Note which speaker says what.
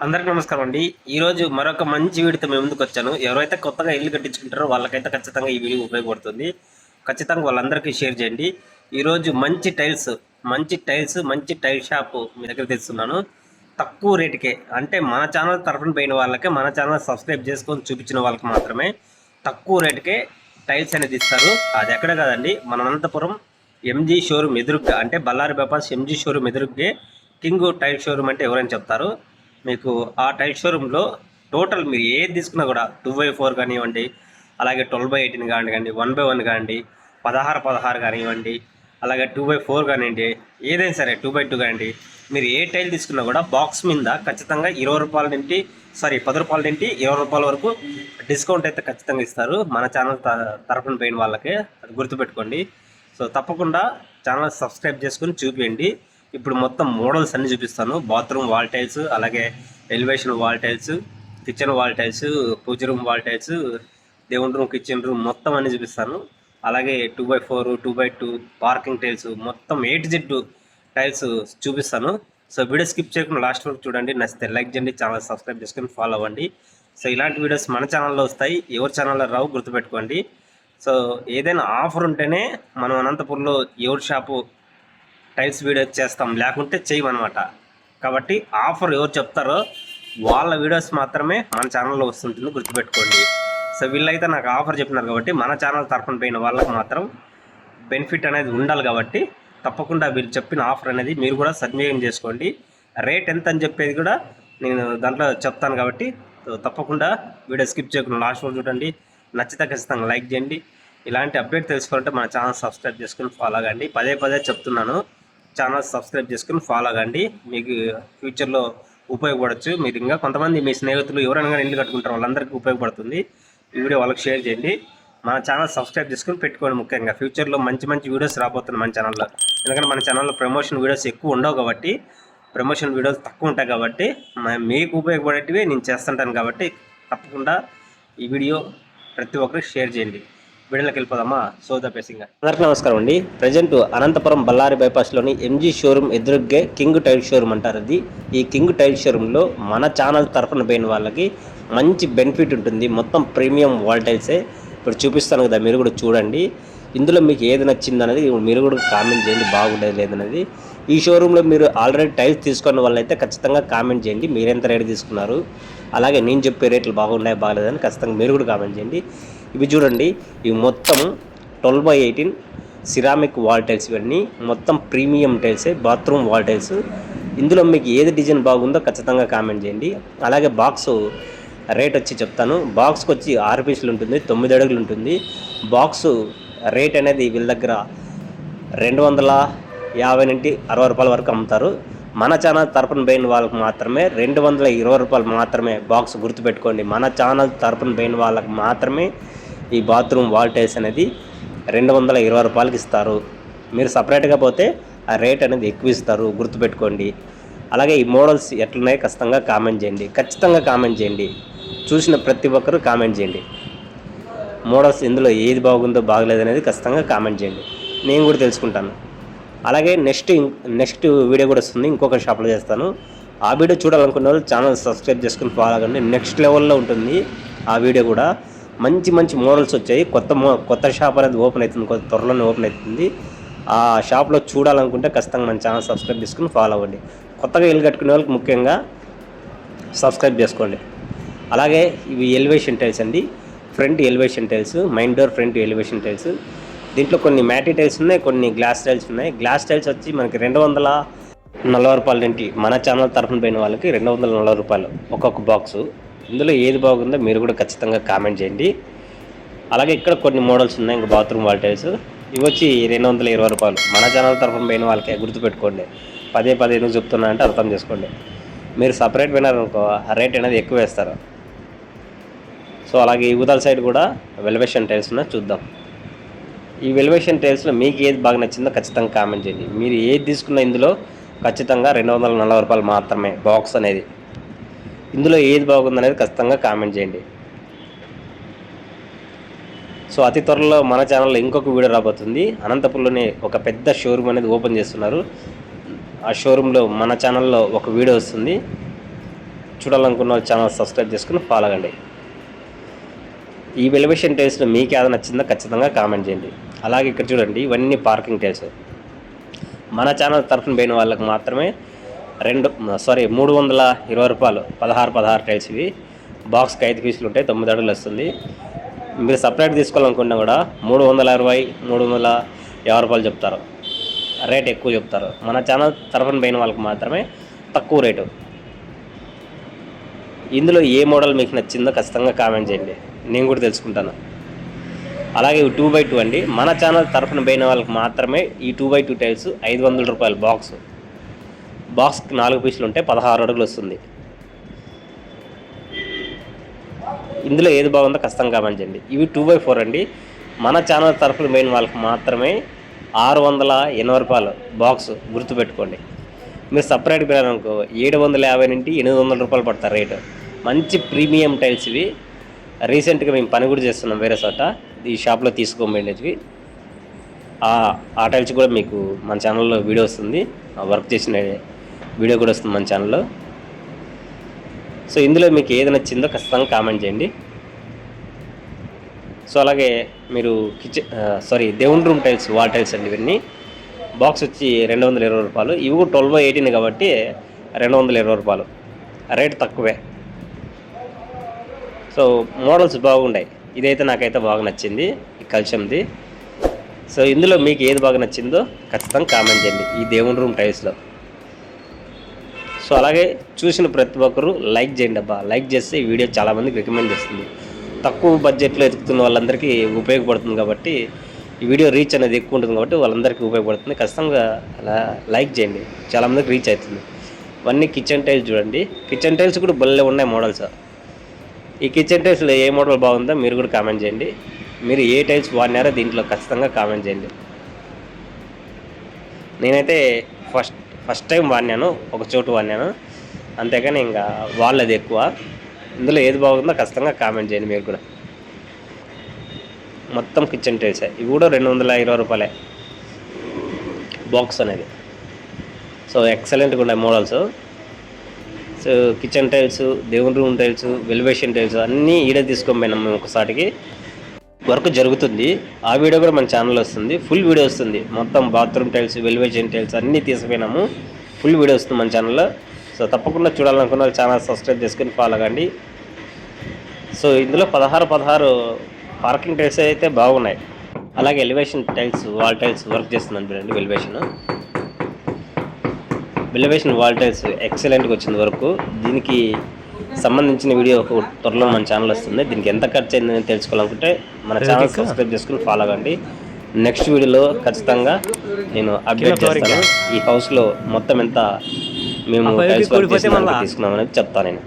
Speaker 1: అందరికి నమస్కారం అండి. ఈ రోజు మరొక మంచి వీడితో మేము ముందుకు వచ్చాను. ఎవరైతే కొత్తగా ఇల్లు కట్టించుకుంటారో వాళ్ళకైతే ఖచ్చితంగా ఈ వీడియో ఉపయోగపడుతుంది. ఖచ్చితంగా వాళ్ళందరికీ షేర్ చేయండి. ఈరోజు మంచి టైల్స్ మంచి టైల్స్ మంచి టైల్ షాప్ మీ దగ్గర తెస్తున్నాను తక్కువ రేటుకే అంటే మన ఛానల్ తరఫున పోయిన వాళ్ళకే మన ఛానల్ సబ్స్క్రైబ్ చేసుకొని చూపించిన వాళ్ళకి మాత్రమే తక్కువ రేటుకే టైల్స్ అనేది ఇస్తారు. అది ఎక్కడ కాదండి మన అనంతపురం ఎంజీ షోరూమ్ ఎదురుగ్గా అంటే బళ్ళారి బైపాస్ ఎంజీ షోరూమ్ ఎదురుగ్గే కింగ్ టైల్ షోరూమ్ అంటే ఎవరైనా చెప్తారు. మీకు ఆ టైల్ షోరూంలో టోటల్ మీరు ఏది తీసుకున్నా కూడా టూ బై ఫోర్ కానివ్వండి అలాగే ట్వెల్వ్ బై ఎయిటీన్ కానివ్వండి వన్ బై వన్ కానివ్వండి పదహారు పదహారు కానివ్వండి అలాగే టూ బై ఫోర్ కానివ్వండి ఏదైనా సరే టూ బై టూ కానివ్వండి మీరు ఏ టైల్ తీసుకున్నా కూడా బాక్స్ మీద ఖచ్చితంగా ఇరవై రూపాయల నుండి సారీ పది రూపాయల నుండి ఇరవై రూపాయల వరకు డిస్కౌంట్ అయితే ఖచ్చితంగా ఇస్తారు. మన ఛానల్ త- పోయిన వాళ్ళకి అది గుర్తుపెట్టుకోండి. సో తప్పకుండా ఛానల్ సబ్స్క్రైబ్ చేసుకుని చూపించండి ఇప్పుడు మొత్తం మోడల్స్ అన్ని చూపిస్తాను. బాత్రూమ్ వాల్ టైల్స్ అలాగే elevation wall tiles kitchen wall tiles puja room wall tiles దేవుని రూమ్ కిచెన్ రూమ్ మొత్తం అన్ని చూపిస్తాను. అలాగే two by four two by two parking tiles మొత్తం ఎయిట్ జెడ్ టైల్స్ చూపిస్తాను. సో వీడియో స్కిప్ చేయకుండా లాస్ట్ వరకు చూడండి. నచ్చితే లైక్ చేయండి ఛానల్ సబ్స్క్రైబ్ చేసుకొని ఫాలో అవ్వండి. సో ఇలాంటి వీడియోస్ మన ఛానల్లో వస్తాయి. ఎవరి ఛానల్లో రావు గుర్తుపెట్టుకోండి. సో ఏదైనా ఆఫర్ ఉంటేనే మనం అనంతపురంలో ఎవరి షాపు టైల్స్ వీడియో చేస్తాం. లేకుంటే చేయమన్నమాట. కాబట్టి ఆఫర్ ఎవరు చెప్తారో వాళ్ళ వీడియోస్ మాత్రమే మన ఛానల్లో వస్తుంటుంది. గుర్తుపెట్టుకోండి. సో వీళ్ళైతే నాకు ఆఫర్ చెప్పినారు కాబట్టి మన ఛానల్ తరఫున పోయిన వాళ్ళకి మాత్రం బెనిఫిట్ అనేది ఉండాలి కాబట్టి తప్పకుండా వీళ్ళు చెప్పిన ఆఫర్ అనేది మీరు కూడా సద్వినియోగం చేసుకోండి. రేట్ ఎంత అని చెప్పేది కూడా నేను దాంట్లో చెప్తాను కాబట్టి తప్పకుండా వీడియో స్కిప్ చేయకుండా లాస్ట్ వరకు చూడండి. నచ్చితే ఖచ్చితంగా లైక్ చేయండి. ఇలాంటి అప్డేట్ తెలుసుకోవాలంటే మన ఛానల్ సబ్స్క్రైబ్ చేసుకుని ఫాలో అవ్వండి. పదే పదే చెప్తున్నాను. ఛానల్ సబ్స్క్రైబ్ చేసుకుని ఫాలో అవ్వండి మీకు ఫ్యూచర్లో ఉపయోగపడవచ్చు మీరు ఇంకా కొంతమంది మీ స్నేహితులు ఎవరైనా ఇల్లు కట్టుకుంటారు వాళ్ళందరికీ ఉపయోగపడుతుంది. ఈ వీడియో వాళ్ళకి షేర్ చేయండి. మన ఛానల్ సబ్స్క్రైబ్ చేసుకుని పెట్టుకోండి ముఖ్యంగా. ఫ్యూచర్లో మంచి మంచి వీడియోస్ రాబోతున్నాయి మన ఛానల్లో. ఎందుకంటే మన ఛానల్లో ప్రమోషన్ వీడియోస్ ఎక్కువ ఉండవు కాబట్టి ప్రమోషన్ వీడియోస్ తక్కువ ఉంటాయి కాబట్టి మీకు ఉపయోగపడేటివి నేను చేస్తుంటాను కాబట్టి తప్పకుండా ఈ వీడియో ప్రతి ఒక్కరికి షేర్ చేయండి. వీడియోలోకి వెళ్ళిపోదామా సోదా పేసింగ్. అందరికీ నమస్కారం అండి. ప్రజెంట్ అనంతపురం బళ్ళారి బైపాస్లోని ఎంజీ షోరూమ్ ఎదురుగ్గే కింగ్ టైల్ షోరూమ్ అంటారు అది. ఈ కింగ్ టైల్ షోరూంలో మన ఛానల్ తరఫున పోయిన వాళ్ళకి మంచి బెనిఫిట్ ఉంటుంది. మొత్తం ప్రీమియం వాల్టైల్సే. ఇప్పుడు చూపిస్తాను కదా మీరు కూడా చూడండి. ఇందులో మీకు ఏది నచ్చింది అనేది మీరు కూడా కామెంట్ చేయండి బాగుండేది లేదనేది. ఈ షోరూంలో మీరు ఆల్రెడీ టైల్స్ తీసుకున్న వాళ్ళైతే ఖచ్చితంగా కామెంట్ చేయండి. మీరు ఎంత రేట్ తీసుకున్నారు? అలాగే నేను చెప్పే రేట్లు బాగున్నాయి బాగలేదని ఖచ్చితంగా మీరు కూడా కామెంట్ చేయండి. ఇవి చూడండి. ఇవి మొత్తం twelve by eighteen ceramic wall tiles ఇవన్నీ. మొత్తం ప్రీమియం టైల్సే బాత్రూమ్ వాల్ టైల్స్. ఇందులో మీకు ఏది డిజైన్ బాగుందో ఖచ్చితంగా కామెంట్ చేయండి. అలాగే బాక్స్ రేట్ వచ్చి చెప్తాను. బాక్స్కి వచ్చి ఆరు పీసులు ఉంటుంది తొమ్మిది అడుగులు ఉంటుంది. బాక్స్ రేట్ అనేది వీళ్ళ దగ్గర రెండు వందల యాభై నుండి అరవై రూపాయల వరకు అమ్ముతారు. మన ఛానల్ తరపున పోయిన వాళ్ళకి మాత్రమే రెండు వందల ఇరవై రూపాయలు మాత్రమే బాక్స్ గుర్తుపెట్టుకోండి. మన ఛానల్ తరపున పోయిన వాళ్ళకి మాత్రమే ఈ బాత్రూమ్ వాల్ టైల్స్ అనేది రెండు వందల ఇరవై రూపాయలకి ఇస్తారు. మీరు సపరేట్గా పోతే ఆ రేట్ అనేది ఎక్కువ ఇస్తారు. గుర్తుపెట్టుకోండి. అలాగే ఈ మోడల్స్ ఎట్లున్నాయో ఖచ్చితంగా కామెంట్ చేయండి. ఖచ్చితంగా కామెంట్ చేయండి. చూసిన ప్రతి ఒక్కరూ కామెంట్ చేయండి. మోడల్స్ ఇందులో ఏది బాగుందో బాగలేదు అనేది ఖచ్చితంగా కామెంట్ చేయండి. నేను కూడా తెలుసుకుంటాను. అలాగే నెక్స్ట్ నెక్స్ట్ వీడియో కూడా వస్తుంది. ఇంకొక షాప్లో చేస్తాను. ఆ వీడియో చూడాలనుకున్న వాళ్ళు ఛానల్ సబ్స్క్రైబ్ చేసుకుని ఫాలో అవ్వండి. నెక్స్ట్ లెవెల్లో ఉంటుంది ఆ వీడియో కూడా. మంచి మంచి మోడల్స్ వచ్చాయి. కొత్త మో కొత్త షాప్ అనేది ఓపెన్ అవుతుంది. కొత్త త్వరలోనే ఓపెన్ అవుతుంది. ఆ షాప్లో చూడాలనుకుంటే ఖచ్చితంగా మన ఛానల్ సబ్స్క్రైబ్ చేసుకుని ఫాలో అవ్వండి. కొత్తగా ఇల్లు కట్టుకునే వాళ్ళకి ముఖ్యంగా సబ్స్క్రైబ్ చేసుకోండి. అలాగే ఇవి ఎలివేషన్ టైల్స్ అండి. Front elevation tiles main door front elevation tiles దీంట్లో కొన్ని మ్యాటీ టైల్స్ ఉన్నాయి కొన్ని గ్లాస్ టైల్స్ ఉన్నాయి. గ్లాస్ టైల్స్ వచ్చి మనకి రెండు వందల నలభై రూపాయల నుండి మన ఛానల్ తరఫున పోయిన వాళ్ళకి రెండు వందల నలభై రూపాయలు ఒక్కొక్క బాక్సు ఇందులో ఏది బాగుందో మీరు కూడా ఖచ్చితంగా కామెంట్ చేయండి. అలాగే ఇక్కడ కొన్ని మోడల్స్ ఉన్నాయి ఇంకా బాత్రూమ్ వాల్ టైల్స్. ఇవి వచ్చి రెండు వందల ఇరవై రూపాయలు. మన ఛానల్ తరఫున పోయిన వాళ్ళకే గుర్తుపెట్టుకోండి. పదే పదే ఎందుకు చెప్తున్నా అంటే అర్థం చేసుకోండి. మీరు సపరేట్ పోయినారనుకో ఆ రేట్ అనేది ఎక్కువ వేస్తారు. సో అలాగే ఈ సైడ్ కూడా వెలివేషన్ టైల్స్ ఉన్నాయి చూద్దాం. ఈ వెలివేషన్ టైల్స్లో మీకు ఏది బాగా నచ్చిందో ఖచ్చితంగా కామెంట్ చేయండి. మీరు ఏది తీసుకున్న ఇందులో ఖచ్చితంగా రెండు వందల నలభై రూపాయలు మాత్రమే బాక్స్ అనేది. ఇందులో ఏది బాగుందనేది ఖచ్చితంగా కామెంట్ చేయండి. సో అతి త్వరలో మన ఛానల్లో ఇంకొక వీడియో రాబోతుంది. అనంతపురంలోనే ఒక పెద్ద షోరూమ్ అనేది ఓపెన్ చేస్తున్నారు. ఆ షోరూంలో మన ఛానల్లో ఒక వీడియో వస్తుంది. చూడాలనుకున్న ఛానల్ సబ్స్క్రైబ్ చేసుకుని ఫాలో అవ్వండి ఈ వెలివేషన్ టైల్స్లో మీకు ఏదైనా నచ్చిందో ఖచ్చితంగా కామెంట్ చేయండి. అలాగే ఇక్కడ చూడండి ఇవన్నీ పార్కింగ్ టైల్స్. మన ఛానల్ తరఫున పోయిన వాళ్ళకి మాత్రమే రెండు సారీ మూడు వందల ఇరవై రూపాయలు పదహారు పదహారు టైల్స్ ఇవి. బాక్స్కి ఐదు పీసులు ఉంటాయి తొమ్మిది అడుగులు వస్తుంది. మీరు సపరేట్ తీసుకోవాలనుకున్నా కూడా మూడు వందల అరవై మూడు వందల యాభై రూపాయలు చెప్తారు. రేట్ ఎక్కువ చెప్తారు. మన ఛానల్ తరఫున పోయిన వాళ్ళకి మాత్రమే తక్కువ రేటు. ఇందులో ఏ మోడల్ మీకు నచ్చిందో ఖచ్చితంగా కామెంట్ చేయండి. నేను కూడా తెలుసుకుంటాను. అలాగే టూ బై టూ అండి. మన ఛానల్ తరఫున పోయిన వాళ్ళకి మాత్రమే ఈ టూ బై టూ టైల్స్ ఐదు వందల రూపాయల బాక్స్. బాక్స్కి నాలుగు పీసులు ఉంటే పదహారు అడుగులు వస్తుంది. ఇందులో ఏది బాగుందో కష్టం గమనించండి. ఇవి టూ బై ఫోర్ అండి. మన ఛానల్ తరఫున మెయిన్ వాళ్ళకి మాత్రమే ఆరు వందల ఎనభై రూపాయలు బాక్స్ గుర్తుపెట్టుకోండి. మీరు సపరేట్ పోయారనుకో ఏడు వందల యాభై నుండి ఎనిమిది వందల రూపాయలు పడతారు రేటు. మంచి ప్రీమియం టైల్స్ ఇవి. రీసెంట్గా మేము పని కూడా చేస్తున్నాం వేరే చోట. ఈ షాప్లో తీసుకోమండి ఆ టైల్స్ కూడా మీకు మన ఛానల్లో వీడియో వస్తుంది. వర్క్ చేసిన వీడియో కూడా వస్తుంది మన ఛానల్లో. సో ఇందులో మీకు ఏది నచ్చిందో ఖచ్చితంగా కామెంట్ చేయండి. సో అలాగే మీరు కిచెన్ సారీ దేవుని రూమ్ టైల్స్ వాల్ టైల్స్ అండి ఇవన్నీ. బాక్స్ వచ్చి రెండు వందల ఇరవై రూపాయలు. ఇవి కూడా ట్వెల్వ్ ఎయిటీన్ కాబట్టి రెండు వందల ఇరవై రూపాయలు. రేట్ తక్కువే. సో మోడల్స్ బాగున్నాయి ఇదైతే నాకైతే బాగా నచ్చింది ఈ కల్చంది సో ఇందులో మీకు ఏది బాగా నచ్చిందో ఖచ్చితంగా కామెంట్ చేయండి ఈ దేవుని రూమ్ టైల్స్లో. సో అలాగే చూసిన ప్రతి ఒక్కరు లైక్ చేయండి అబ్బా. లైక్ చేస్తే ఈ వీడియో చాలామందికి రికమెండ్ చేస్తుంది. తక్కువ బడ్జెట్లో ఎదుగుతున్న వాళ్ళందరికీ ఉపయోగపడుతుంది కాబట్టి ఈ వీడియో రీచ్ అనేది ఎక్కువ ఉంటుంది కాబట్టి వాళ్ళందరికీ ఉపయోగపడుతుంది. ఖచ్చితంగా అలా లైక్ చేయండి. చాలామందికి రీచ్ అవుతుంది. ఇవన్నీ కిచెన్ టైల్స్ చూడండి. కిచెన్ టైల్స్ కూడా బల్లే ఉన్నాయి మోడల్స్ ఈ కిచెన్ టైల్స్లో ఏ మోడల్ బాగుందో మీరు కూడా కామెంట్ చేయండి. మీరు ఏ టైల్స్ వాడినారో దీంట్లో ఖచ్చితంగా కామెంట్ చేయండి. నేనైతే ఫస్ట్ ఫస్ట్ టైం వాడినాను ఒక చోటు వాడినాను. అంతేగాని ఇంకా వాళ్ళది ఎక్కువ. ఇందులో ఏది బాగుందో ఖచ్చితంగా కామెంట్ చేయండి మీరు కూడా. మొత్తం కిచెన్ టైల్సే ఇవి కూడా రెండు వందల ఇరవై రూపాయలే. బాక్స్ అనేది. సో ఎక్సలెంట్గా ఉన్నాయి మోడల్స్ సో కిచెన్ టైల్స్ దేవుని రూమ్ టైల్స్ వెలివేషన్ టైల్స్ అన్నీ ఈడే తీసుకొని పోయినాం మేము ఒకసారికి. వర్క్ జరుగుతుంది. ఆ వీడియో కూడా మన ఛానల్ వస్తుంది. ఫుల్ వీడియో వస్తుంది. మొత్తం బాత్రూమ్ టైల్స్ వెలివేషన్ టైల్స్ అన్నీ తీసుకుపోయినాము ఫుల్ వీడియో వస్తుంది మన ఛానల్లో సో తప్పకుండా చూడాలనుకున్న ఛానల్ సబ్స్క్రైబ్ చేసుకుని ఫాలో కండి. సో ఇందులో పదహారు పదహారు పార్కింగ్ టైల్స్ అయితే బాగున్నాయి. అలాగే elevation tiles wall tiles work చేస్తుంది చూడండి వెలివేషన్ వెలివేషన్ వాల్ టైల్స్ ఎక్సలెంట్గా వచ్చింది వరకు దీనికి సంబంధించిన వీడియో ఒక త్వరలో మన ఛానల్ వస్తుంది. దీనికి ఎంత ఖర్చు అయిందని తెలుసుకోవాలనుకుంటే మన ఛానల్ సబ్స్క్రైబ్ చేసుకుని ఫాలో అవ్వండి. నెక్స్ట్ వీడియోలో ఖచ్చితంగా నేను అప్డేట్ చేస్తాను. ఈ హౌస్లో మొత్తం ఎంత మేము తీసుకున్నాం అనేది చెప్తాను నేను.